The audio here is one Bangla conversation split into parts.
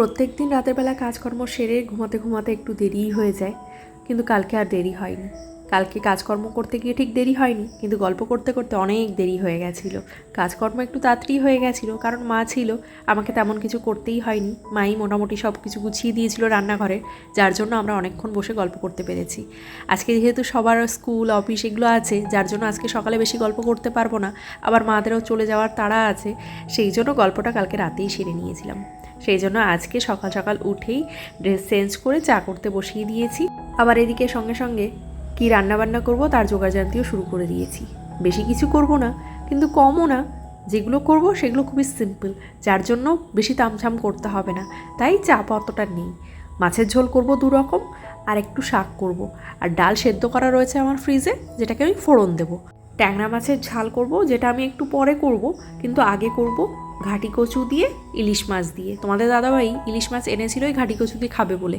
প্রত্যেক দিন রাতের বেলা কাজকর্ম সেরে ঘুমাতে ঘুমাতে একটু দেরিই হয়ে যায়, কিন্তু কালকে আর দেরি হয়নি। কালকে কাজকর্ম করতে গিয়ে ঠিক দেরি হয়নি, কিন্তু গল্প করতে করতে অনেক দেরি হয়ে গেছিল। কাজকর্ম একটু তাড়াতাড়ি হয়ে গেছিল, কারণ মা ছিল, আমাকে তেমন কিছু করতেই হয়নি। মাই মোটামুটি সব কিছু গুছিয়ে দিয়েছিল রান্নাঘরে, যার জন্য আমরা অনেকক্ষণ বসে গল্প করতে পেরেছি। আজকে যেহেতু সবার স্কুল, অফিস এগুলো আছে, যার জন্য আজকে সকালে বেশি গল্প করতে পারব না। আবার মাদেরও চলে যাওয়ার তাড়া আছে, সেই জন্য গল্পটা কালকে রাতেই সেরে নিয়েছিলাম। সেই জন্য আজকে সকাল সকাল উঠেই ড্রেস চেঞ্জ করে চা করতে বসিয়ে দিয়েছি। আবার এদিকে সঙ্গে সঙ্গে কি রান্না বান্না করব তার জোগাড়জান্তিও শুরু করে দিয়েছি। বেশি কিছু করব না, কিন্তু কমও না। যেগুলো করব সেগুলো খুবই সিম্পল যার জন্য বেশি তামঝাম করতে হবে না। তাই চাপ অতটা নেই। মাছের ঝোল করব দু রকম, আর একটু শাক করব। আর ডাল সেদ্ধ করা রয়েছে আমার ফ্রিজে যেটাকে আমি ফোড়ন দেবো। ট্যাংরা মাছের ঝাল করব, যেটা আমি একটু পরে করব, কিন্তু আগে করব ঘাটি কচু দিয়ে ইলিশ মাছ দিয়ে। তোমাদের দাদাভাই ইলিশ মাছ এনেছিল ওই ঘাটি কচু দিয়ে খাবে বলে।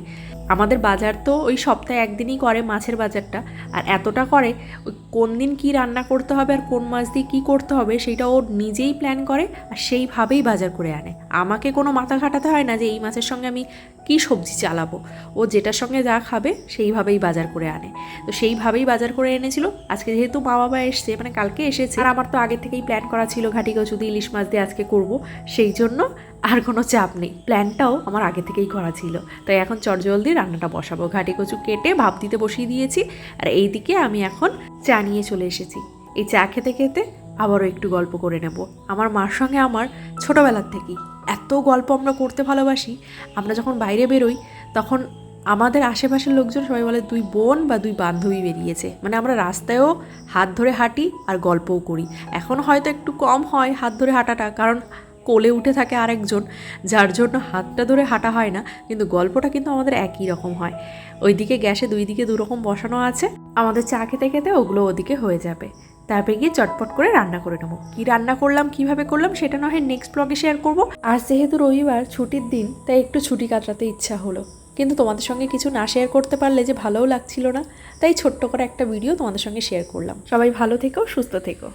আমাদের বাজার তো ওই সপ্তাহে একদিনই করে মাছের বাজারটা। আর এতটা করে, ওই কোন দিন কী রান্না করতে হবে আর কোন মাছ দিয়ে কী করতে হবে, সেটা ও নিজেই প্ল্যান করে আর সেইভাবেই বাজার করে আনে। আমাকে কোনো মাথা খাটাতে হয় না যে এই মাছের সঙ্গে আমি কী সবজি চালাবো। ও যেটার সঙ্গে যা খাবে সেইভাবেই বাজার করে আনে। তো সেইভাবেই বাজার করে এনেছিল। আজকে যেহেতু মা বাবা এসছে মানে কালকে এসেছে। আর আমার তো আগে থেকেই প্ল্যান করা ছিল ঘাটি কচু দিয়ে ইলিশ মাছ দিয়ে আজকে করব। সেই জন্য আর কোনো চাপ নেই। প্ল্যানটাও আমার আগে থেকেই করা ছিল। তাই এখন চটজলদি রান্নাটা বসাবো। ঘাটি কচু কেটে ভাপ দিতে বসিয়ে দিয়েছি। আর এইদিকে আমি এখন চা নিয়ে চলে এসেছি। এই চা খেতে খেতে আবারও একটু গল্প করে নেব। আমার মার সঙ্গে আমার ছোটোবেলার থেকেই এত গল্প আমরা করতে ভালোবাসি। আমরা যখন বাইরে বেরোই, তখন আমাদের আশেপাশের লোকজন সবাই বলে দুই বোন বা দুই বান্ধবী বেরিয়েছে। মানে আমরা রাস্তায়ও হাত ধরে হাঁটি আর গল্পও করি। এখন হয়তো একটু কম হয় হাত ধরে হাঁটাটা, কারণ কোলে উঠে থাকে আরেকজন, যার জন্য হাতটা ধরে হাঁটা হয় না, কিন্তু গল্পটা কিন্তু আমাদের একই রকম হয়। ওইদিকে গ্যাসে দুই দিকে দু রকম বসানো আছে, আমাদের চা খেতে খেতে ওগুলো ওদিকে হয়ে যাবে। তারপরে গিয়ে চটপট করে রান্না করে নেব। কী রান্না করলাম, কীভাবে করলাম, সেটা না হয় নেক্সট ব্লগে শেয়ার করব। আর যেহেতু রবিবার ছুটির দিন, তাই একটু ছুটি কাটাতে ইচ্ছা হলো। কিন্তু তোমাদের সঙ্গে কিছু না শেয়ার করতে পারলে যে ভালোও লাগছিল না, তাই ছোট্ট করে একটা ভিডিও তোমাদের সঙ্গে শেয়ার করলাম। সবাই ভালো থেকো, সুস্থ থেকো।